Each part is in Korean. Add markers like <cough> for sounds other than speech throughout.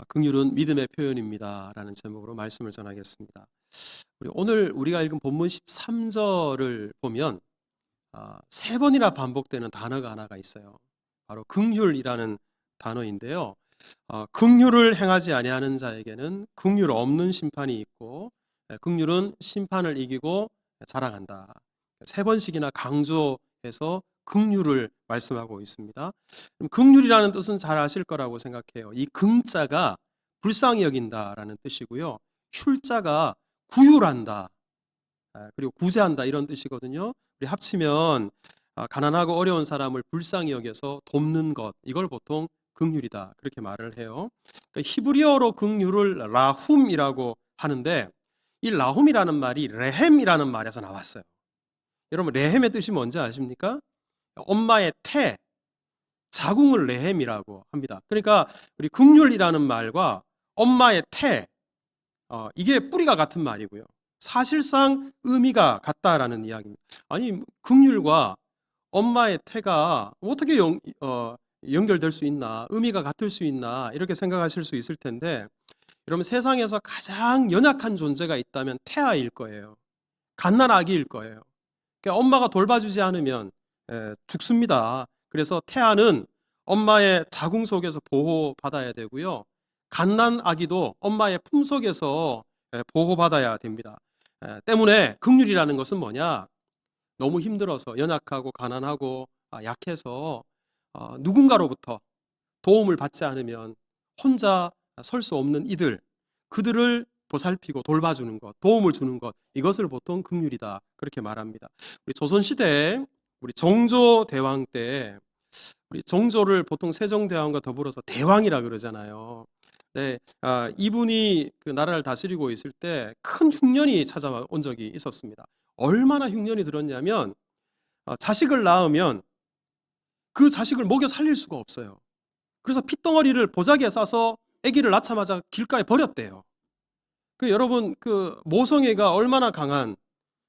아, 긍휼은 믿음의 표현입니다라는 제목으로 말씀을 전하겠습니다. 우리 오늘 우리가 읽은 본문 13절을 보면 아, 세 번이나 반복되는 단어가 하나가 있어요. 바로 긍휼이라는 단어인데요. 아, 긍휼을 행하지 아니하는 자에게는 긍휼 없는 심판이 있고 예, 긍휼은 심판을 이기고 자랑한다. 세 번씩이나 강조해서 긍휼을 말씀하고 있습니다. 긍휼이라는 뜻은 잘 아실 거라고 생각해요. 이 긍자가 불쌍히 여긴다라는 뜻이고요. 휼자가 구휼한다. 아, 그리고 구제한다 이런 뜻이거든요. 우리 합치면 아, 가난하고 어려운 사람을 불쌍히 여겨서 돕는 것 이걸 보통 긍휼이다 그렇게 말을 해요. 그러니까 히브리어로 긍휼을 라훔이라고 하는데 이 라훔이라는 말이 레헴이라는 말에서 나왔어요. 여러분 레헴의 뜻이 뭔지 아십니까? 엄마의 태, 자궁을 레헴이라고 합니다. 그러니까 우리 긍휼이라는 말과 엄마의 태, 어, 이게 뿌리가 같은 말이고요. 사실상 의미가 같다라는 이야기입니다. 아니 긍휼과 엄마의 태가 어떻게 연, 어, 연결될 수 있나, 의미가 같을 수 있나 이렇게 생각하실 수 있을 텐데, 여러분 세상에서 가장 연약한 존재가 있다면 태아일 거예요. 갓난 아기일 거예요. 그러니까 엄마가 돌봐주지 않으면 에, 죽습니다. 그래서 태아는 엄마의 자궁 속에서 보호받아야 되고요. 갓난 아기도 엄마의 품 속에서 에, 보호받아야 됩니다. 에, 때문에 긍휼이라는 것은 뭐냐? 너무 힘들어서 연약하고 가난하고 아, 약해서 어, 누군가로부터 도움을 받지 않으면 혼자 설 수 없는 이들 그들을 보살피고 돌봐주는 것, 도움을 주는 것 이것을 보통 긍휼이다 그렇게 말합니다. 우리 조선 시대 우리 정조 대왕 때 우리 정조를 보통 세종대왕과 더불어서 대왕이라 그러잖아요. 네, 아, 이분이 그 나라를 다스리고 있을 때 큰 흉년이 찾아온 적이 있었습니다. 얼마나 흉년이 들었냐면 어, 자식을 낳으면 그 자식을 먹여 살릴 수가 없어요. 그래서 핏덩어리를 보자기에 싸서 아기를 낳자마자 길가에 버렸대요. 그 여러분 그 모성애가 얼마나 강한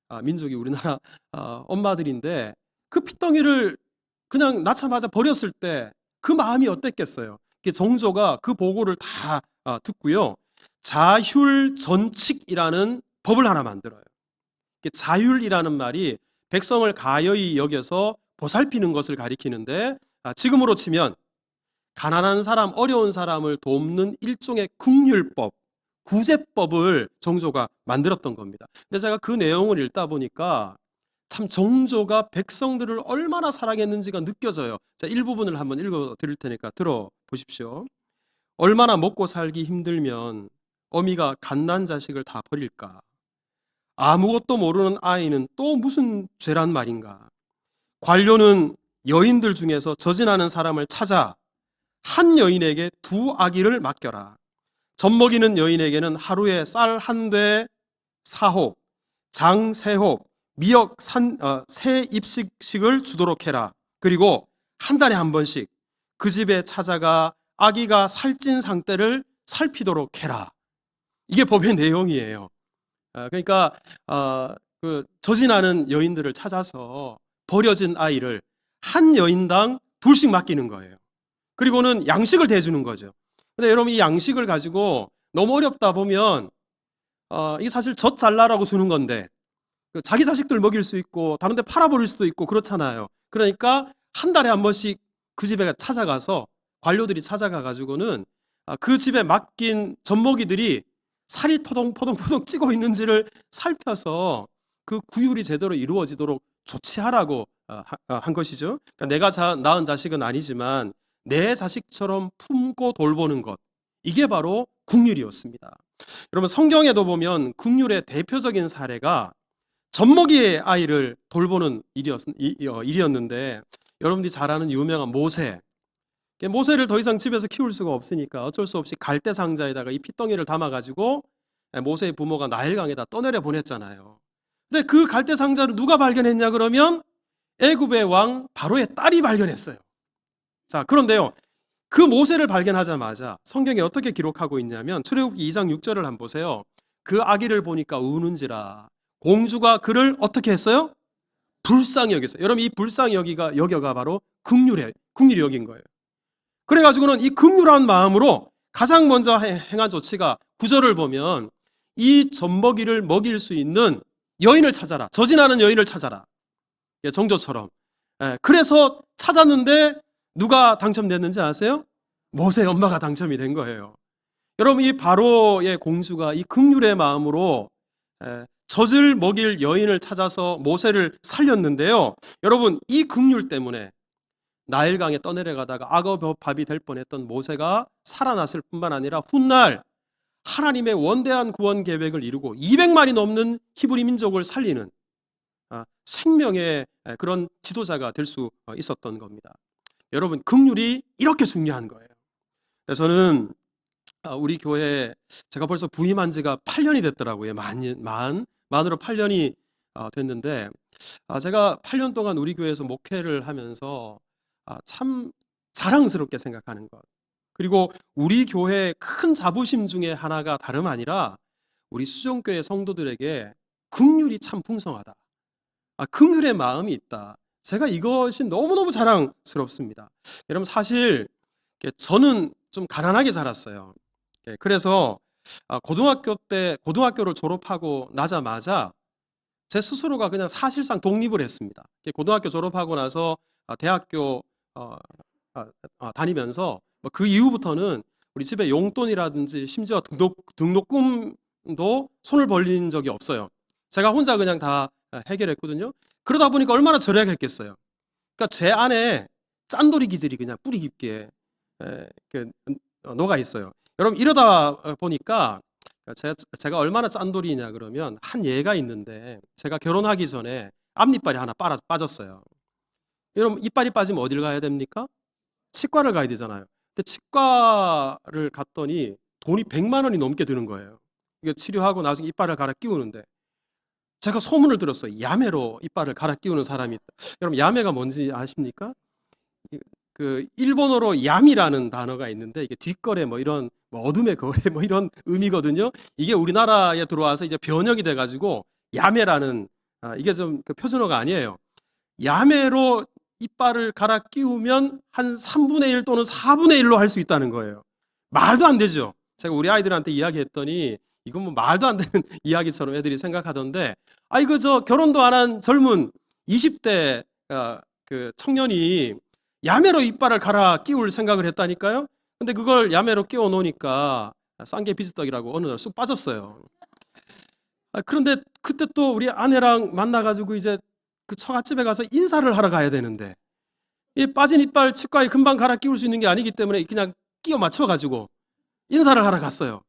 아, 민족이 우리나라 아, 엄마들인데 그 핏덩이를 그냥 낳자마자 버렸을 때 그 마음이 어땠겠어요? 정조가 그 보고를 다 아, 듣고요. 자율전칙이라는 법을 하나 만들어요. 자율이라는 말이 백성을 가여이 여겨서 보살피는 것을 가리키는데 아, 지금으로 치면 가난한 사람, 어려운 사람을 돕는 일종의 국률법, 구제법을 정조가 만들었던 겁니다. 근데 제가 그 내용을 읽다 보니까 참 정조가 백성들을 얼마나 사랑했는지가 느껴져요. 자, 일부분을 한번 읽어 드릴 테니까 들어 보십시오. 얼마나 먹고 살기 힘들면 어미가 갓난 자식을 다 버릴까? 아무것도 모르는 아이는 또 무슨 죄란 말인가? 관료는 여인들 중에서 저진하는 사람을 찾아 한 여인에게 두 아기를 맡겨라. 젖 먹이는 여인에게는 하루에 쌀 한 대 사홉, 장 세홉, 미역 산, 어, 세 입씩씩을 주도록 해라. 그리고 한 달에 한 번씩 그 집에 찾아가 아기가 살찐 상태를 살피도록 해라. 이게 법의 내용이에요. 아, 그러니까 어, 그 저진하는 여인들을 찾아서 버려진 아이를 한 여인당 둘씩 맡기는 거예요. 그리고는 양식을 대주는 거죠. 근데 여러분 이 양식을 가지고 너무 어렵다 보면 어, 이게 사실 젖 잘라라고 주는 건데 그 자기 자식들 먹일 수 있고 다른 데 팔아버릴 수도 있고 그렇잖아요. 그러니까 한 달에 한 번씩 그 집에 찾아가서 관료들이 찾아가 가지고는 아, 그 집에 맡긴 젖먹이들이 살이 토동포동포동 찌고 있는지를 살펴서 그 구휼이 제대로 이루어지도록 조치하라고 어, 하- 어, 한 것이죠. 그러니까 내가 자, 낳은 자식은 아니지만 내 자식처럼 품고 돌보는 것 이게 바로 국률이었습니다. 여러분 성경에도 보면 국률의 대표적인 사례가 젖먹이의 아이를 돌보는 일이었, 이- 어, 일이었는데 여러분들이 잘 아는 유명한 모세 모세를 더 이상 집에서 키울 수가 없으니까 어쩔 수 없이 갈대 상자에다가 이 핏덩이를 담아가지고 모세의 부모가 나일강에다 떠내려 보냈잖아요. 근데 그 갈대 상자를 누가 발견했냐 그러면 애굽의 왕 바로의 딸이 발견했어요. 자, 그런데요. 그 모세를 발견하자마자 성경에 어떻게 기록하고 있냐면 출애굽기 2장 6절을 한번 보세요. 그 아기를 보니까 우는지라 공주가 그를 어떻게 했어요? 불쌍히 여겼어요. 여러분 이 불쌍히 여기가 여겨가 바로 극률에 극률이 여긴 거예요. 그래 가지고는 이 극률한 마음으로 가장 먼저 행- 행한 조치가 구절을 보면 이 젖먹이를 먹일 수 있는 여인을 찾아라. 저진하는 여인을 찾아라. 예, 정조처럼. 예, 그래서 찾았는데 누가 당첨됐는지 아세요? 모세 엄마가 당첨이 된 거예요. 여러분 이 바로의 공주가 이 극률의 마음으로 에, 젖을 먹일 여인을 찾아서 모세를 살렸는데요. 여러분 이 극률 때문에 나일강에 떠내려가다가 악어밥이 될 뻔했던 모세가 살아났을 뿐만 아니라 훗날 하나님의 원대한 구원 계획을 이루고 200만이 넘는 히브리 민족을 살리는 아, 생명의 에, 그런 지도자가 될 수 있었던 겁니다. 여러분 극률이 이렇게 중요한 거예요. 저는 아, 우리 교회 제가 벌써 부임한 지가 8년이 됐더라고요. 만, 만 만으로 8년이 아, 됐는데 아, 제가 8년 동안 우리 교회에서 목회를 하면서 아, 참 자랑스럽게 생각하는 것. 그리고 우리 교회의 큰 자부심 중에 하나가 다름 아니라 우리 수정교회 성도들에게 긍휼이 참 풍성하다. 아, 긍휼의 마음이 있다. 제가 이것이 너무너무 자랑스럽습니다. 여러분 사실 저는 좀 가난하게 자랐어요. 예, 그래서 아, 고등학교 때 고등학교를 졸업하고 나자마자 제 스스로가 그냥 사실상 독립을 했습니다. 예, 고등학교 졸업하고 나서 아, 대학교 어, 아, 아, 다니면서 뭐그 이후부터는 우리 집에 용돈이라든지 심지어 등록 등록금도 손을 벌린 적이 없어요. 제가 혼자 그냥 다 아, 해결했거든요. 그러다 보니까 얼마나 절약했겠어요. 그러니까 제 안에 짠돌이 기질이 그냥 뿌리 깊게 에, 그, 어, 녹아 있어요. 여러분 이러다 어, 보니까 제가, 제가 얼마나 짠돌이냐 그러면 한 예가 있는데 제가 결혼하기 전에 앞니빨이 하나 빠라, 빠졌어요. 여러분 이빨이 빠지면 어딜 가야 됩니까? 치과를 가야 되잖아요. 근데 치과를 갔더니 돈이 100만 원이 넘게 드는 거예요. 이게 치료하고 나중에 이빨을 갈아 끼우는데 제가 소문을 들었어요. 야매로 이빨을 갈아 끼우는 사람이 있다. 여러분 야매가 뭔지 아십니까? 이- 그 일본어로 야미라는 단어가 있는데 이게 뒷거래 뭐 이런 뭐 어둠의 거래 뭐 이런 의미거든요. 이게 우리나라에 들어와서 이제 번역이 돼 가지고 야매라는 아, 이게 좀 그 표준어가 아니에요. 야매로 이빨을 갈아 끼우면 한 3분의 1 또는 4분의 1로 할 수 있다는 거예요. 말도 안 되죠. 제가 우리 아이들한테 이야기했더니 이건 뭐 말도 안 되는 <laughs> 이야기처럼 애들이 생각하던데 아 이거 저 결혼도 안 한 젊은 20대 어, 그 청년이 야매로 이빨을 갈아 끼울 생각을 했다니까요. 근데 그걸 야매로 끼워 놓으니까 쌍게 비지떡이라고 어느 날 쑥 빠졌어요. 아, 그런데 그때 또 우리 아내랑 만나가지고 이제 그 처갓집에 가서 인사를 하러 가야 되는데 이 빠진 이빨 치과에 금방 갈아 끼울 수 있는 게 아니기 때문에 그냥 끼워 맞춰가지고 인사를 하러 갔어요.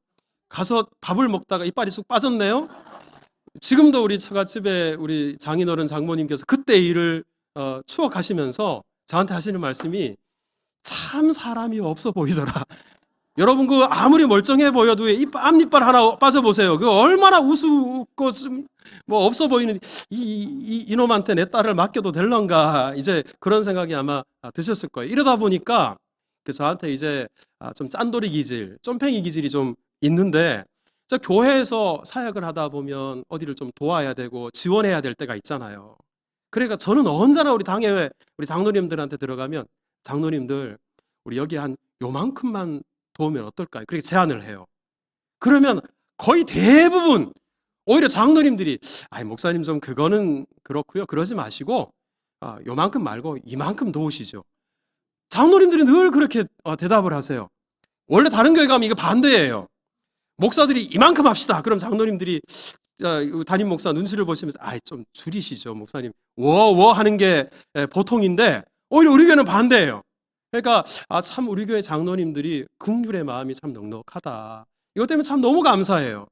가서 밥을 먹다가 이빨이 쑥 빠졌네요. 지금도 우리 처갓집에 우리 장인어른 장모님께서 그때 일을 어, 추억하시면서 저한테 하시는 말씀이 참 사람이 없어 보이더라. <laughs> 여러분 그 아무리 멀쩡해 보여도 이 앞니빨 하나 빠져 보세요. 그 얼마나 우습고 좀 뭐 없어 보이는 이, 이, 이놈한테 내 딸을 맡겨도 될런가 이제 그런 생각이 아마 드셨을 거예요. 이러다 보니까 그 저한테 이제 아, 좀 짠돌이 기질, 쫌팽이 기질이 좀 있는데 저 교회에서 사역을 하다 보면 어디를 좀 도와야 되고 지원해야 될 때가 있잖아요. 그러니까 저는 언제나 우리 당회 우리 장로님들한테 들어가면 장로님들 우리 여기 한 요만큼만 도우면 어떨까요? 그렇게 제안을 해요. 그러면 거의 대부분 오히려 장로님들이 아이 목사님 좀 그거는 그렇고요. 그러지 마시고 아, 요만큼 말고 이만큼 도우시죠. 장로님들이 늘 그렇게 어, 대답을 하세요. 원래 다른 교회 가면 이거 반대예요. 목사들이 이만큼 합시다. 그럼 장로님들이 어, 담임 목사 눈치를 보시면서 아이 좀 줄이시죠 목사님 워워 하는 게 에, 보통인데 오히려 우리 교회는 반대예요. 그러니까 아 참 우리 교회 장로님들이 긍휼의 마음이 참 넉넉하다. 이것 때문에 참 너무 감사해요.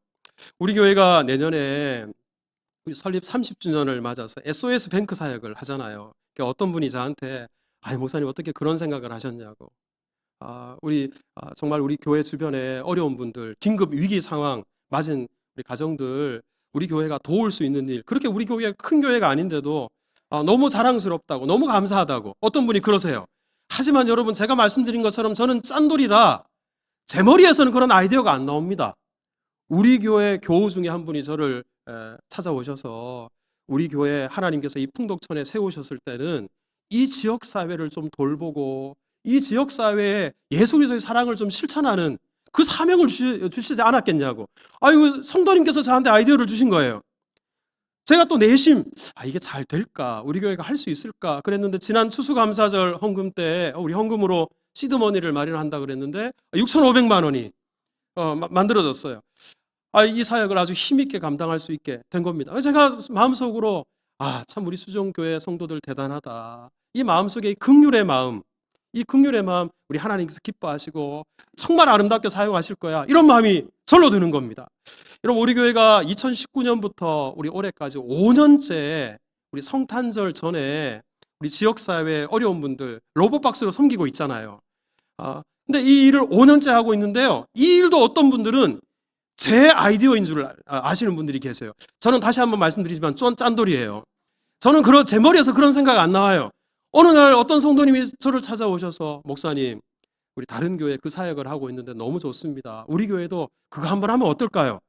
우리 교회가 내년에 설립 30주년을 맞아서 SOS 뱅크 사역을 하잖아요. 그러니까 어떤 분이 저한테 아이 목사님 어떻게 그런 생각을 하셨냐고. 아, 우리 아, 정말 우리 교회 주변에 어려운 분들, 긴급 위기 상황 맞은 우리 가정들 우리 교회가 도울 수 있는 일. 그렇게 우리 교회가 큰 교회가 아닌데도 아, 너무 자랑스럽다고, 너무 감사하다고. 어떤 분이 그러세요. 하지만 여러분 제가 말씀드린 것처럼 저는 짠돌이라 제 머리에서는 그런 아이디어가 안 나옵니다. 우리 교회 교우 중에 한 분이 저를 에, 찾아오셔서 우리 교회 하나님께서 이 풍덕촌에 세우셨을 때는 이 지역 사회를 좀 돌보고 이 지역 사회에 예수 그리스도의 사랑을 좀 실천하는 그 사명을 주시, 주시 지 않았겠냐고. 아이고 성도님께서 저한테 아이디어를 주신 거예요. 제가 또 내심 아 이게 잘 될까? 우리 교회가 할 수 있을까? 그랬는데 지난 추수감사절 헌금 때 우리 헌금으로 시드머니를 마련한다 그랬는데 6,500만 원이 어, 마- 만들어졌어요. 아, 이 사역을 아주 힘있게 감당할 수 있게 된 겁니다. 제가 마음속으로 아, 참 우리 수종교회 성도들 대단하다. 이 마음속에 이 극률의 마음, 이 극률의 마음 우리 하나님께서 기뻐하시고 정말 아름답게 사용하실 거야. 이런 마음이 절로 드는 겁니다. 여러분 우리 교회가 2019년부터 우리 올해까지 5년째 우리 성탄절 전에 우리 지역 사회 어려운 분들 로봇 박스로 섬기고 있잖아요. 아, 근데 이 일을 5년째 하고 있는데요. 이 일도 어떤 분들은 제 아이디어인 줄 아- 아시는 분들이 계세요. 저는 다시 한번 말씀드리지만 쫀 짠돌이에요. 저는 그런 제 머리에서 그런 생각 안 나와요. 어느 날 어떤 성도님이 저를 찾아오셔서 목사님, 우리 다른 교회 그 사역을 하고 있는데 너무 좋습니다. 우리 교회도 그거 한번 하면 어떨까요?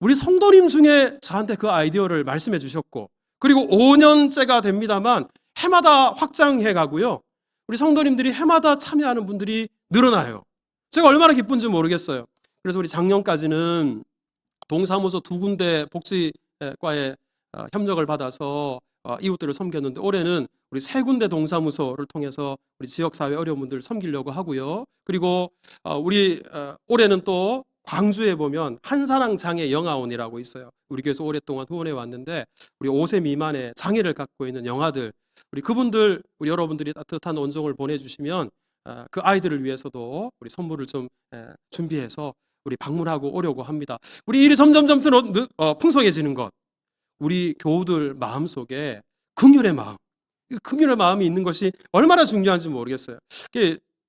우리 성도님 중에 저한테 그 아이디어를 말씀해 주셨고 그리고 5년째가 됩니다만 해마다 확장해 가고요. 우리 성도님들이 해마다 참여하는 분들이 늘어나요. 제가 얼마나 기쁜지 모르겠어요. 그래서 우리 작년까지는 동사무소 두 군데 복지과에 어, 협력을 받아서 어, 이웃들을 섬겼는데 올해는 우리 세 군데 동사무소를 통해서 우리 지역사회 어려운 분들 섬기려고 하고요. 그리고 어, 우리 어, 올해는 또 광주에 보면 한사랑 장애 영아원이라고 있어요. 우리 교회에서 오랫동안 후원해 왔는데 우리 5세 미만의 장애를 갖고 있는 영아들 우리 그분들 우리 여러분들이 따뜻한 원종을 보내주시면 어, 그 아이들을 위해서도 우리 선물을 좀 에, 준비해서 우리 방문하고 오려고 합니다. 우리 일이 점점점 어, 풍성해지는 것, 우리 교우들 마음 속에 긍휼의 마음, 이 긍휼의 마음이 있는 것이 얼마나 중요한지 모르겠어요.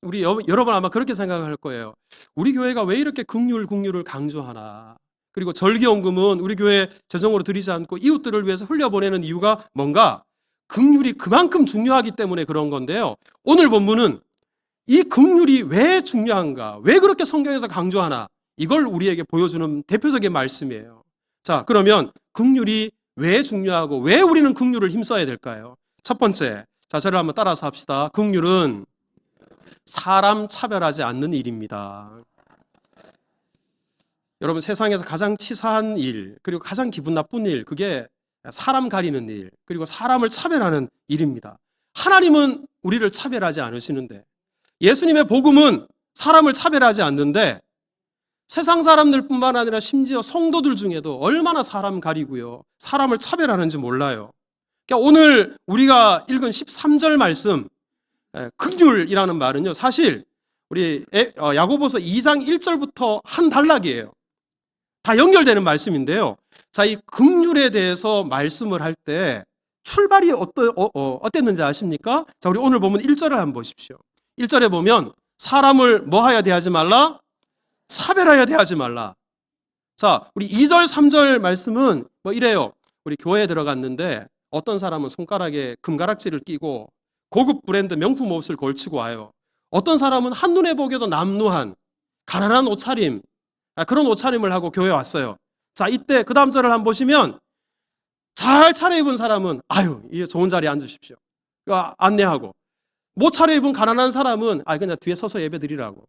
우리 여, 여러분 아마 그렇게 생각할 거예요. 우리 교회가 왜 이렇게 긍휼 긍휼을 강조하나? 그리고 절기연금은 우리 교회 재정으로 드리지 않고 이웃들을 위해서 흘려보내는 이유가 뭔가? 긍휼이 그만큼 중요하기 때문에 그런 건데요. 오늘 본문은 이 긍휼이 왜 중요한가? 왜 그렇게 성경에서 강조하나? 이걸 우리에게 보여주는 대표적인 말씀이에요. 자, 그러면 긍휼이 왜 중요하고 왜 우리는 긍휼을 힘써야 될까요? 첫 번째, 자, 저를 한번 따라서 합시다. 긍휼은 사람 차별하지 않는 일입니다. 여러분 세상에서 가장 치사한 일, 그리고 가장 기분 나쁜 일, 그게 사람 가리는 일, 그리고 사람을 차별하는 일입니다. 하나님은 우리를 차별하지 않으시는데, 예수님의 복음은 사람을 차별하지 않는데, 세상 사람들뿐만 아니라 심지어 성도들 중에도 얼마나 사람 가리고요, 사람을 차별하는지 몰라요. 그러니까 오늘 우리가 읽은 13절 말씀, 예, 극률이라는 말은요, 사실 우리 에- 어, 야고보서 2장 1절부터 한 단락이에요. 다 연결되는 말씀인데요. 자, 이 극률에 대해서 말씀을 할 때 출발이 어떠, 어, 어, 어땠는지 아십니까? 자, 우리 오늘 보면 1절을 한번 보십시오. 1절에 보면 사람을 뭐 하여 대하지 말라? 차별하여 대하지 말라. 자, 우리 2절, 3절 말씀은 뭐 이래요. 우리 교회에 들어갔는데 어떤 사람은 손가락에 금가락지를 끼고 고급 브랜드 명품 옷을 걸치고 와요. 어떤 사람은 한눈에 보기에도 남루한 가난한 옷차림 아, 그런 옷차림을 하고 교회에 왔어요. 자 이때 그 다음 절을 한번 보시면 잘 차려입은 사람은 아유 이 좋은 자리에 앉으십시오. 그 안내하고 못 차려입은 가난한 사람은 아 그냥 뒤에 서서 예배 드리라고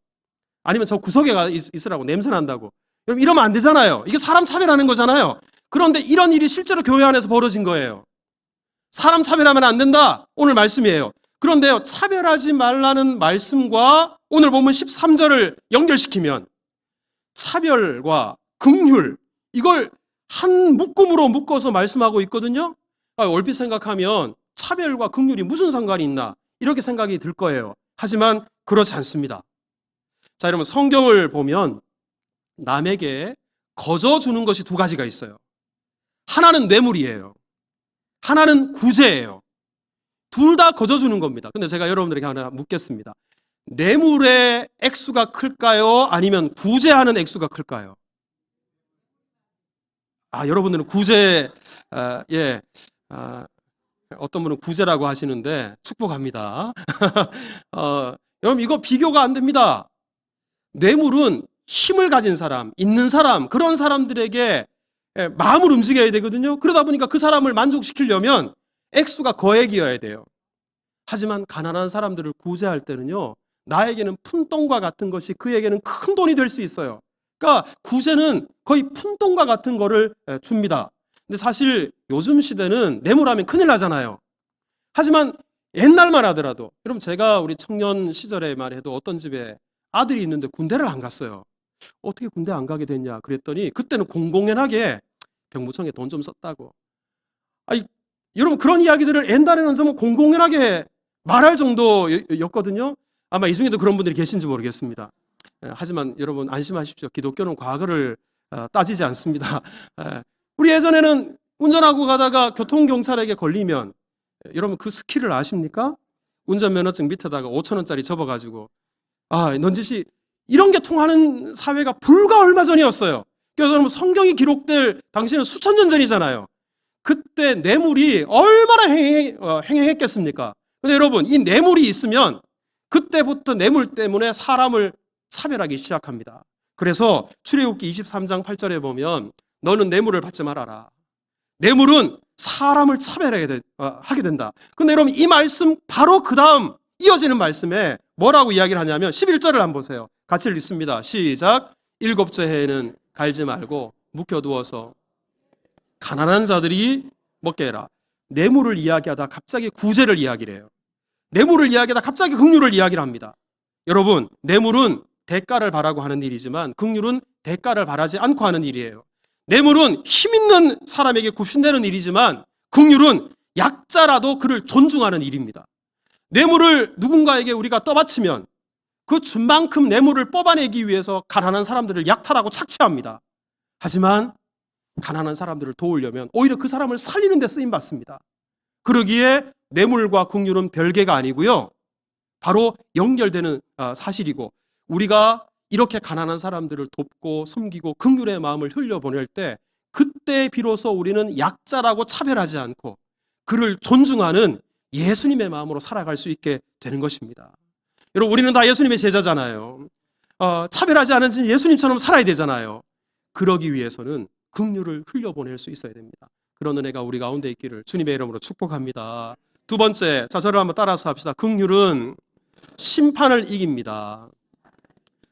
아니면 저 구석에 가 있, 있으라고 냄새 난다고 여러분 이러면 안 되잖아요. 이게 사람 차별하는 거잖아요. 그런데 이런 일이 실제로 교회 안에서 벌어진 거예요. 사람 차별하면 안 된다. 오늘 말씀이에요. 그런데요, 차별하지 말라는 말씀과 오늘 보면 13절을 연결시키면 차별과 긍휼 이걸 한 묶음으로 묶어서 말씀하고 있거든요. 아, 얼핏 생각하면 차별과 긍휼이 무슨 상관이 있나 이렇게 생각이 들 거예요. 하지만 그렇지 않습니다. 자, 여러분 성경을 보면 남에게 거저 주는 것이 두 가지가 있어요. 하나는 뇌물이에요. 하나는 구제예요. 둘 다 거저 주는 겁니다. 근데 제가 여러분들에게 하나 묻겠습니다. 뇌물의 액수가 클까요? 아니면 구제하는 액수가 클까요? 아, 여러분들은 구제, 아, 예, 아, 어떤 분은 구제라고 하시는데 축복합니다. <laughs> 어, 여러분 이거 비교가 안 됩니다. 뇌물은 힘을 가진 사람, 있는 사람, 그런 사람들에게 예, 마음을 움직여야 되거든요. 그러다 보니까 그 사람을 만족시키려면 액수가 거액이어야 돼요. 하지만 가난한 사람들을 구제할 때는요, 나에게는 푼돈과 같은 것이 그에게는 큰 돈이 될 수 있어요. 그러니까 구제는 거의 푼돈과 같은 거를 에, 줍니다. 근데 사실 요즘 시대는 뇌물하면 큰일 나잖아요. 하지만 옛날만 하더라도 여러분 제가 우리 청년 시절에만 해도 어떤 집에 아들이 있는데 군대를 안 갔어요. 어떻게 군대 안 가게 됐냐 그랬더니 그때는 공공연하게 병무청에 돈 좀 썼다고. 아니 여러분 그런 이야기들을 옛날에는 좀 공공연하게 말할 정도였거든요. 아마 이 중에도 그런 분들이 계신지 모르겠습니다. 에, 하지만 여러분 안심하십시오. 기독교는 과거를 어, 따지지 않습니다. 에, <laughs> 우리 예전에는 운전하고 가다가 교통경찰에게 걸리면 에, 여러분 그 스킬을 아십니까? 운전면허증 밑에다가 5천 원짜리 접어가지고 아 넌지시 이런 게 통하는 사회가 불과 얼마 전이었어요. 그래서 성경이 기록될 당시는 수천 년 전이잖아요. 그때 뇌물이 얼마나 어, 행행했겠습니까? 근데 여러분 이 뇌물이 있으면 그때부터 뇌물 때문에 사람을 차별하기 시작합니다. 그래서 출애굽기 23장 8절에 보면 너는 뇌물을 받지 말아라. 뇌물은 사람을 차별하게 되, 어, 하게 된다. 근데 여러분 이 말씀 바로 그 다음 이어지는 말씀에 뭐라고 이야기를 하냐면 11절을 한번 보세요. 같이 읽습니다. 시작. 일곱째 해에는 갈지 말고 묵혀두어서 가난한 자들이 먹게 해라. 뇌물을 이야기하다 갑자기 구제를 이야기를 해요. 뇌물을 이야기하다 갑자기 긍휼을 이야기를 합니다. 여러분, 뇌물은 대가를 바라고 하는 일이지만 긍휼은 대가를 바라지 않고 하는 일이에요. 뇌물은 힘 있는 사람에게 굽신되는 일이지만 긍휼은 약자라도 그를 존중하는 일입니다. 뇌물을 누군가에게 우리가 떠받치면 그 준 만큼 뇌물을 뽑아내기 위해서 가난한 사람들을 약탈하고 착취합니다. 하지만 가난한 사람들을 도우려면 오히려 그 사람을 살리는 데 쓰임 받습니다. 그러기에 뇌물과 긍휼은 별개가 아니고요. 바로 연결되는 아, 사실이고 우리가 이렇게 가난한 사람들을 돕고 섬기고 긍휼의 마음을 흘려보낼 때 그때 비로소 우리는 약자라고 차별하지 않고 그를 존중하는 예수님의 마음으로 살아갈 수 있게 되는 것입니다. 여러분 우리는 다 예수님의 제자잖아요. 어, 차별하지 않은 예수님처럼 살아야 되잖아요. 그러기 위해서는 긍휼을 흘려보낼 수 있어야 됩니다. 그런 은혜가 우리 가운데 있기를 주님의 이름으로 축복합니다. 두 번째, 자 저를 한번 따라서 합시다. 긍휼은 심판을 이깁니다.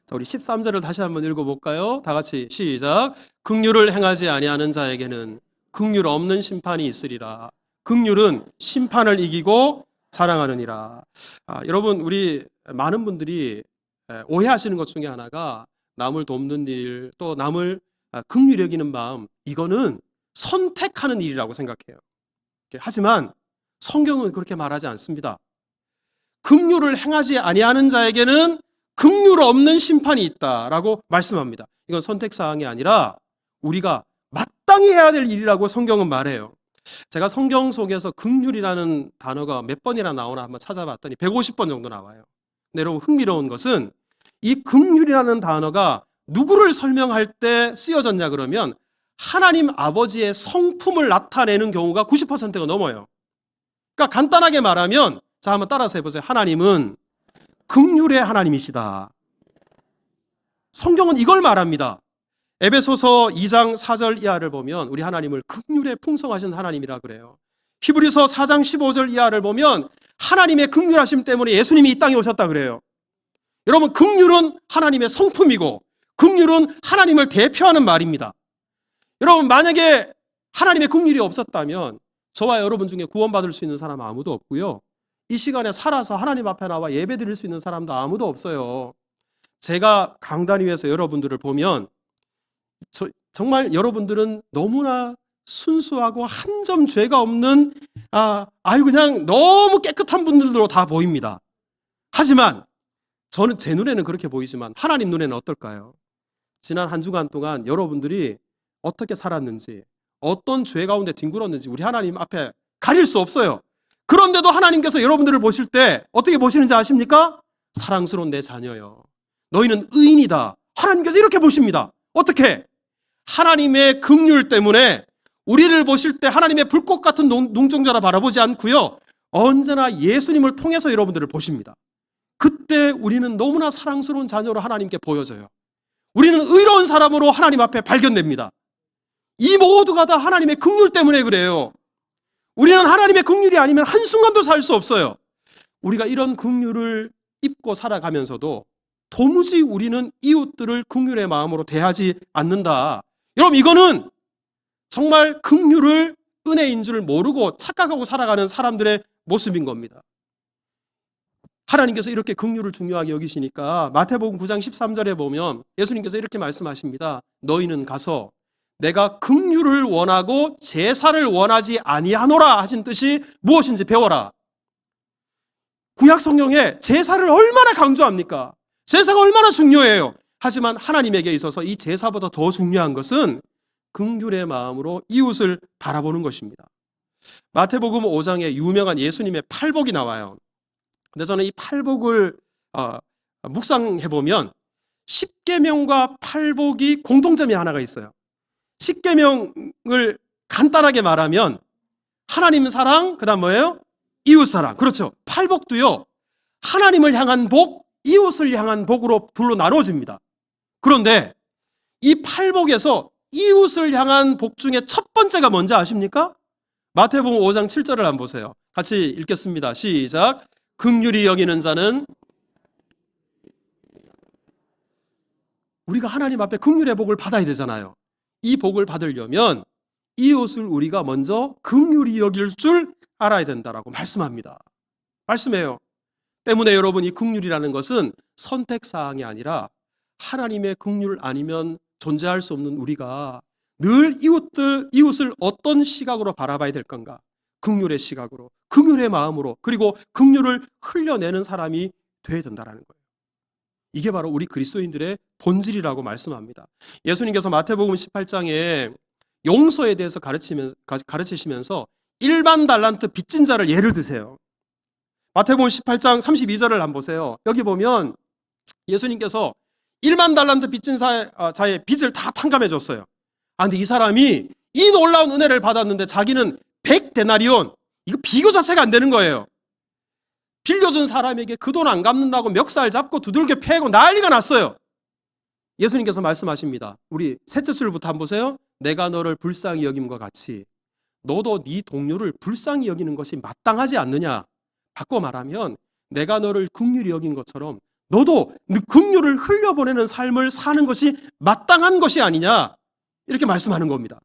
자, 우리 13절을 다시 한번 읽어볼까요? 다 같이 시작. 긍휼을 행하지 아니하는 자에게는 긍휼 없는 심판이 있으리라. 긍휼은 심판을 이기고 자랑하느니라. 아, 여러분 우리 많은 분들이 에, 오해하시는 것 중에 하나가 남을 돕는 일, 또 남을 아, 긍휼히 여기는 마음, 이거는 선택하는 일이라고 생각해요. 하지만 성경은 그렇게 말하지 않습니다. 긍휼을 행하지 아니하는 자에게는 긍휼 없는 심판이 있다라고 말씀합니다. 이건 선택 사항이 아니라 우리가 마땅히 해야 될 일이라고 성경은 말해요. 제가 성경 속에서 긍휼이라는 단어가 몇 번이나 나오나 한번 찾아봤더니 150번 정도 나와요. 근데 여러분 흥미로운 것은 이 긍휼이라는 단어가 누구를 설명할 때 쓰여졌냐 그러면 하나님 아버지의 성품을 나타내는 경우가 90%가 넘어요. 그러니까 간단하게 말하면 자 한번 따라서 해보세요. 하나님은 긍휼의 하나님이시다. 성경은 이걸 말합니다. 에베소서 2장 4절 이하를 보면 우리 하나님을 긍휼에 풍성하신 하나님이라 그래요. 히브리서 4장 15절 이하를 보면 하나님의 긍휼하심 때문에 예수님이 이 땅에 오셨다 그래요. 여러분 긍휼은 하나님의 성품이고 긍휼은 하나님을 대표하는 말입니다. 여러분 만약에 하나님의 긍휼이 없었다면 저와 여러분 중에 구원받을 수 있는 사람 아무도 없고요. 이 시간에 살아서 하나님 앞에 나와 예배 드릴 수 있는 사람도 아무도 없어요. 제가 강단 위에서 여러분들을 보면 저, 정말 여러분들은 너무나 순수하고 한 점 죄가 없는 아, 아유 그냥 너무 깨끗한 분들로 다 보입니다. 하지만 저는 제 눈에는 그렇게 보이지만 하나님 눈에는 어떨까요? 지난 한 주간 동안 여러분들이 어떻게 살았는지 어떤 죄 가운데 뒹굴었는지 우리 하나님 앞에 가릴 수 없어요. 그런데도 하나님께서 여러분들을 보실 때 어떻게 보시는지 아십니까? 사랑스러운 내 자녀요. 너희는 의인이다. 하나님께서 이렇게 보십니다. 어떻게? 하나님의 긍휼 때문에 우리를 보실 때 하나님의 불꽃 같은 눈동자라 바라보지 않고요. 언제나 예수님을 통해서 여러분들을 보십니다. 그때 우리는 너무나 사랑스러운 자녀로 하나님께 보여져요. 우리는 의로운 사람으로 하나님 앞에 발견됩니다. 이 모두가 다 하나님의 긍휼 때문에 그래요. 우리는 하나님의 긍휼이 아니면 한순간도 살 수 없어요. 우리가 이런 긍휼을 입고 살아가면서도 도무지 우리는 이웃들을 긍휼의 마음으로 대하지 않는다. 여러분 이거는 정말 긍휼을 은혜인 줄 모르고 착각하고 살아가는 사람들의 모습인 겁니다. 하나님께서 이렇게 긍휼을 중요하게 여기시니까 마태복음 9장 13절에 보면 예수님께서 이렇게 말씀하십니다. 너희는 가서 내가 긍휼을 원하고 제사를 원하지 아니하노라 하신 뜻이 무엇인지 배워라. 구약 성경에 제사를 얼마나 강조합니까? 제사가 얼마나 중요해요. 하지만 하나님에게 있어서 이 제사보다 더 중요한 것은 긍휼의 마음으로 이웃을 바라보는 것입니다. 마태복음 5장에 유명한 예수님의 팔복이 나와요. 근데 저는 이 팔복을 어, 묵상해 보면 십계명과 팔복이 공통점이 하나가 있어요. 십계명을 간단하게 말하면 하나님 사랑, 그다음 뭐예요? 이웃 사랑. 그렇죠. 팔복도요. 하나님을 향한 복, 이웃을 향한 복으로 둘로 나눠집니다. 그런데 이 팔복에서 이웃을 향한 복 중에 첫 번째가 뭔지 아십니까? 마태복음 5장 7절을 한번 보세요. 같이 읽겠습니다. 시작. 긍휼히 여기는 자는 우리가 하나님 앞에 긍휼의 복을 받아야 되잖아요. 이 복을 받으려면 이웃을 우리가 먼저 긍휼히 여길 줄 알아야 된다라고 말씀합니다. 말씀해요. 때문에 여러분 이 긍휼이라는 것은 선택 사항이 아니라 하나님의 긍휼 아니면 존재할 수 없는 우리가 늘 이웃들 이웃을 어떤 시각으로 바라봐야 될 건가? 긍휼의 시각으로, 긍휼의 마음으로, 그리고 긍휼을 흘려내는 사람이 돼야 된다라는 거예요. 이게 바로 우리 그리스도인들의 본질이라고 말씀합니다. 예수님께서 마태복음 18장에 용서에 대해서 가르치면, 가르치시면서 일반 달란트 빚진 자를 예를 드세요. 마태복음 18장 32절을 한번 보세요. 여기 보면 예수님께서 1만 달란트 빚진 어, 자의 빚을 다 탕감해 줬어요. 아, 근데 이 사람이 이 놀라운 은혜를 받았는데 자기는 100데나리온, 이거 비교 자체가 안 되는 거예요. 빌려준 사람에게 그 돈 안 갚는다고 멱살 잡고 두들겨 패고 난리가 났어요. 예수님께서 말씀하십니다. 우리 셋째 줄부터 한번 보세요. 내가 너를 불쌍히 여김과 같이 너도 네 동료를 불쌍히 여기는 것이 마땅하지 않느냐? 바꿔 말하면 내가 너를 긍휼히 여긴 것처럼 너도 긍휼을 흘려보내는 삶을 사는 것이 마땅한 것이 아니냐? 이렇게 말씀하는 겁니다.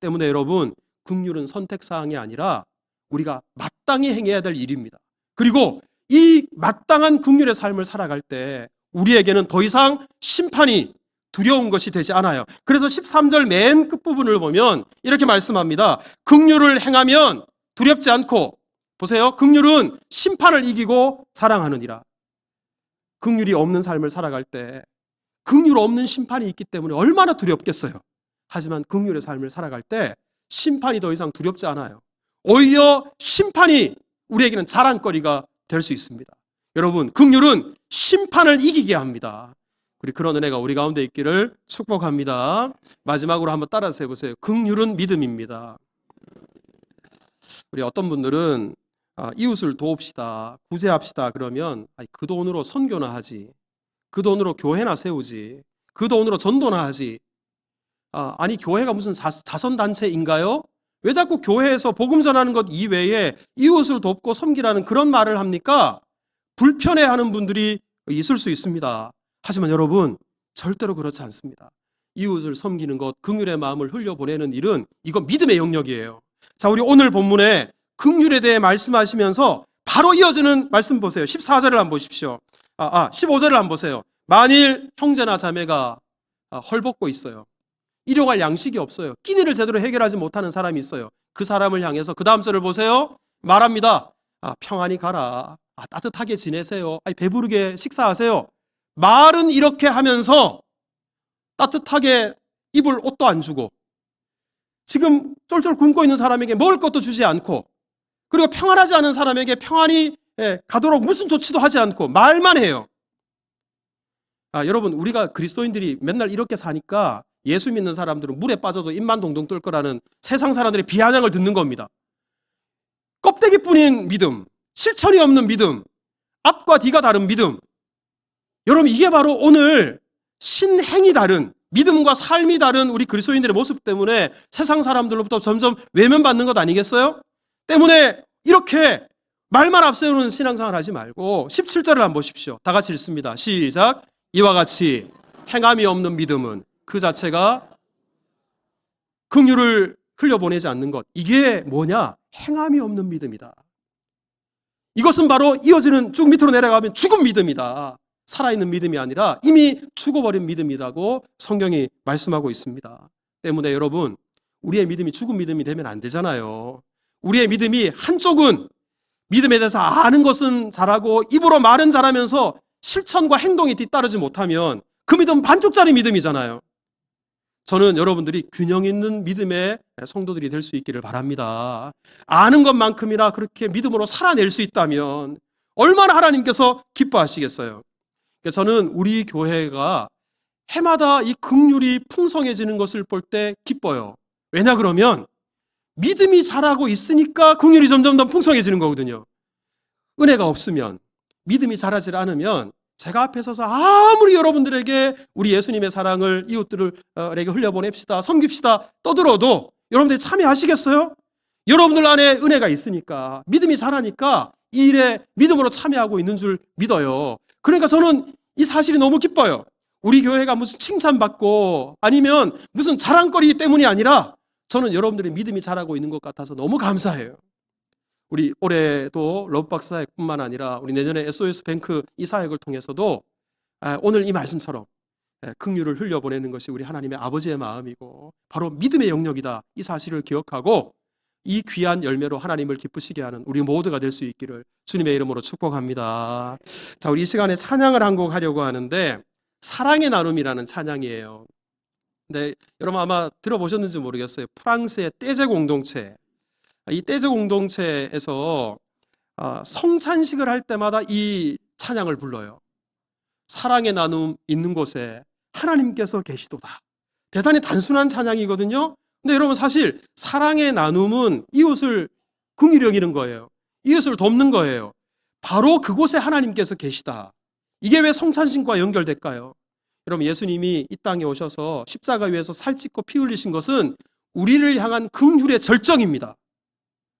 때문에 여러분 긍휼은 선택 사항이 아니라 우리가 마땅히 행해야 될 일입니다. 그리고 이 마땅한 긍휼의 삶을 살아갈 때 우리에게는 더 이상 심판이 두려운 것이 되지 않아요. 그래서 13절 맨 끝부분을 보면 이렇게 말씀합니다. 긍휼을 행하면 두렵지 않고 보세요. 긍휼은 심판을 이기고 사랑하느니라. 긍휼이 없는 삶을 살아갈 때 긍휼 없는 심판이 있기 때문에 얼마나 두렵겠어요. 하지만 긍휼의 삶을 살아갈 때 심판이 더 이상 두렵지 않아요. 오히려 심판이 우리에게는 자랑거리가 될 수 있습니다. 여러분, 긍휼은 심판을 이기게 합니다. 우리 그런 은혜가 우리 가운데 있기를 축복합니다. 마지막으로 한번 따라서 해보세요. 긍휼은 믿음입니다. 우리 어떤 분들은 아, 이웃을 도웁시다, 구제합시다 그러면 그 돈으로 선교나 하지, 그 돈으로 교회나 세우지, 그 돈으로 전도나 하지. 아, 아니 교회가 무슨 자, 자선 단체인가요? 왜 자꾸 교회에서 복음 전하는 것 이외에 이웃을 돕고 섬기라는 그런 말을 합니까? 불편해하는 분들이 있을 수 있습니다. 하지만 여러분 절대로 그렇지 않습니다. 이웃을 섬기는 것, 긍휼의 마음을 흘려보내는 일은 이건 믿음의 영역이에요. 자, 우리 오늘 본문에 긍휼에 대해 말씀하시면서 바로 이어지는 말씀 보세요. 14절을 한번 보십시오. 아, 아 15절을 한번 보세요. 만일 형제나 자매가 아, 헐벗고 있어요. 일용할 양식이 없어요. 끼니를 제대로 해결하지 못하는 사람이 있어요. 그 사람을 향해서 그 다음 절을 보세요. 말합니다. 아, 평안히 가라. 아, 따뜻하게 지내세요. 아니, 배부르게 식사하세요. 말은 이렇게 하면서 따뜻하게 입을 옷도 안 주고 지금 쫄쫄 굶고 있는 사람에게 먹을 것도 주지 않고 그리고 평안하지 않은 사람에게 평안히 예, 가도록 무슨 조치도 하지 않고 말만 해요. 아, 여러분 우리가 그리스도인들이 맨날 이렇게 사니까 예수 믿는 사람들은 물에 빠져도 입만 동동 뜰 거라는 세상 사람들의 비아냥을 듣는 겁니다. 껍데기뿐인 믿음, 실천이 없는 믿음, 앞과 뒤가 다른 믿음. 여러분 이게 바로 오늘 신행이 다른 믿음과 삶이 다른 우리 그리스도인들의 모습 때문에 세상 사람들로부터 점점 외면받는 것 아니겠어요? 때문에 이렇게 말만 앞세우는 신앙생활 하지 말고 17절을 한번 보십시오. 다 같이 읽습니다. 시작. 이와 같이 행함이 없는 믿음은 그 자체가 긍휼을 흘려보내지 않는 것. 이게 뭐냐? 행함이 없는 믿음이다. 이것은 바로 이어지는 쭉 밑으로 내려가면 죽은 믿음이다. 살아있는 믿음이 아니라 이미 죽어버린 믿음이라고 성경이 말씀하고 있습니다. 때문에 여러분, 우리의 믿음이 죽은 믿음이 되면 안 되잖아요. 우리의 믿음이 한쪽은 믿음에 대해서 아는 것은 잘하고 입으로 말은 잘하면서 실천과 행동이 뒤따르지 못하면 그 믿음은 반쪽짜리 믿음이잖아요. 저는 여러분들이 균형 있는 믿음의 성도들이 될 수 있기를 바랍니다. 아는 것만큼이나 그렇게 믿음으로 살아낼 수 있다면 얼마나 하나님께서 기뻐하시겠어요. 그러니까 저는 우리 교회가 해마다 이 극률이 풍성해지는 것을 볼 때 기뻐요. 왜냐 그러면 믿음이 자라고 있으니까 극률이 점점 더 풍성해지는 거거든요. 은혜가 없으면 믿음이 자라질 않으면 제가 앞에 서서 아무리 여러분들에게 우리 예수님의 사랑을 이웃들에게 흘려보냅시다, 섬깁시다 떠들어도 여러분들이 참여하시겠어요? 여러분들 안에 은혜가 있으니까 믿음이 자라니까 이 일에 믿음으로 참여하고 있는 줄 믿어요. 그러니까 저는 이 사실이 너무 기뻐요. 우리 교회가 무슨 칭찬받고 아니면 무슨 자랑거리 때문이 아니라 저는 여러분들의 믿음이 자라고 있는 것 같아서 너무 감사해요. 우리 올해도 러브박스 사역뿐만 아니라 우리 내년에 SOS 뱅크 이 사역을 통해서도 아, 오늘 이 말씀처럼 예, 긍휼을 흘려보내는 것이 우리 하나님의 아버지의 마음이고 바로 믿음의 영역이다 이 사실을 기억하고 이 귀한 열매로 하나님을 기쁘시게 하는 우리 모두가 될 수 있기를 주님의 이름으로 축복합니다. 자, 우리 이 시간에 찬양을 한 곡 하려고 하는데 사랑의 나눔이라는 찬양이에요. 근데 여러분 아마 들어보셨는지 모르겠어요. 프랑스의 떼제 공동체 이 떼제 공동체에서 아, 성찬식을 할 때마다 이 찬양을 불러요. 사랑의 나눔 있는 곳에 하나님께서 계시도다. 대단히 단순한 찬양이거든요. 근데 여러분 사실 사랑의 나눔은 이웃을 긍휼히 여기는 거예요. 이웃을 돕는 거예요. 바로 그곳에 하나님께서 계시다. 이게 왜 성찬식과 연결될까요? 여러분 예수님이 이 땅에 오셔서 십자가 위에서 살찌고 피 흘리신 것은 우리를 향한 긍휼의 절정입니다.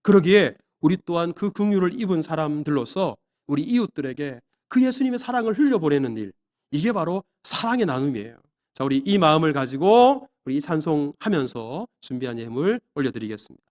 그러기에 우리 또한 그 긍휼을 입은 사람들로서 우리 이웃들에게 그 예수님의 사랑을 흘려보내는 일 이게 바로 사랑의 나눔이에요. 자, 우리 이 마음을 가지고 우리 이 찬송하면서 준비한 예물 올려드리겠습니다.